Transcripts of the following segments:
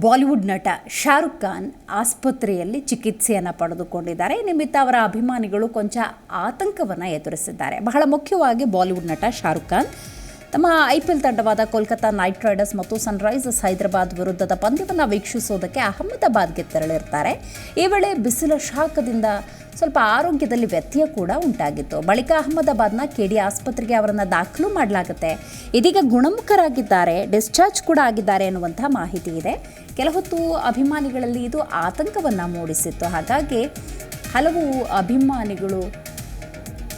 Bollywood ನಟ ಶಾರುಖ್ ಖಾನ್ ಆಸ್ಪತ್ರೆಯಲ್ಲಿ ಚಿಕಿತ್ಸೆಯನ್ನು ಪಡೆದುಕೊಂಡಿದ್ದಾರೆ. ನಿಮಿತ್ತ ಅವರ ಅಭಿಮಾನಿಗಳು ಕೊಂಚ ಆತಂಕವನ್ನು ಎದುರಿಸಿದ್ದಾರೆ. ಬಹಳ ಮುಖ್ಯವಾಗಿ ಬಾಲಿವುಡ್ ನಟ ಶಾರುಖ್ ಖಾನ್ ತಮ್ಮ ಐ ಪಿ ಎಲ್ ತಂಡವಾದ ಕೋಲ್ಕತಾ ನೈಟ್ ರೈಡರ್ಸ್ ಮತ್ತು ಸನ್ರೈಸರ್ಸ್ ಹೈದರಾಬಾದ್ ವಿರುದ್ಧದ ಪಂದ್ಯವನ್ನು ವೀಕ್ಷಿಸೋದಕ್ಕೆ ಅಹಮದಾಬಾದ್ಗೆ ತೆರಳಿರ್ತಾರೆ. ಈ ವೇಳೆ ಬಿಸಿಲ ಶಾಖದಿಂದ ಸ್ವಲ್ಪ ಆರೋಗ್ಯದಲ್ಲಿ ವ್ಯತ್ಯಯ ಕೂಡ ಉಂಟಾಗಿತ್ತು. ಬಳಿಕ ಅಹಮದಾಬಾದ್ನ ಕೆಡಿ ಆಸ್ಪತ್ರೆಗೆ ಅವರನ್ನು ದಾಖಲು ಮಾಡಲಾಗುತ್ತೆ. ಇದೀಗ ಗುಣಮುಖರಾಗಿದ್ದಾರೆ, ಡಿಸ್ಚಾರ್ಜ್ ಕೂಡ ಆಗಿದ್ದಾರೆ ಎನ್ನುವಂತಹ ಮಾಹಿತಿ ಇದೆ. ಕೆಲಹೊತ್ತು ಅಭಿಮಾನಿಗಳಲ್ಲಿ ಇದು ಆತಂಕವನ್ನು ಮೂಡಿಸಿತ್ತು. ಹಾಗಾಗಿ ಹಲವು ಅಭಿಮಾನಿಗಳು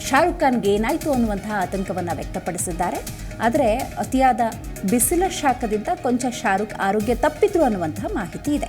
ಶಾರುಖ್ ಖಾನ್ಗೆ ಏನಾಯಿತು ಅನ್ನುವಂತಹ ಆತಂಕವನ್ನು ವ್ಯಕ್ತಪಡಿಸಿದ್ದಾರೆ. ಆದರೆ ಅತಿಯಾದ ಬಿಸಿಲ ಶಾಖದಿಂದ ಕೊಂಚ ಶಾರುಖ್ ಆರೋಗ್ಯ ತಪ್ಪಿದ್ರು ಅನ್ನುವಂತಹ ಮಾಹಿತಿ ಇದೆ.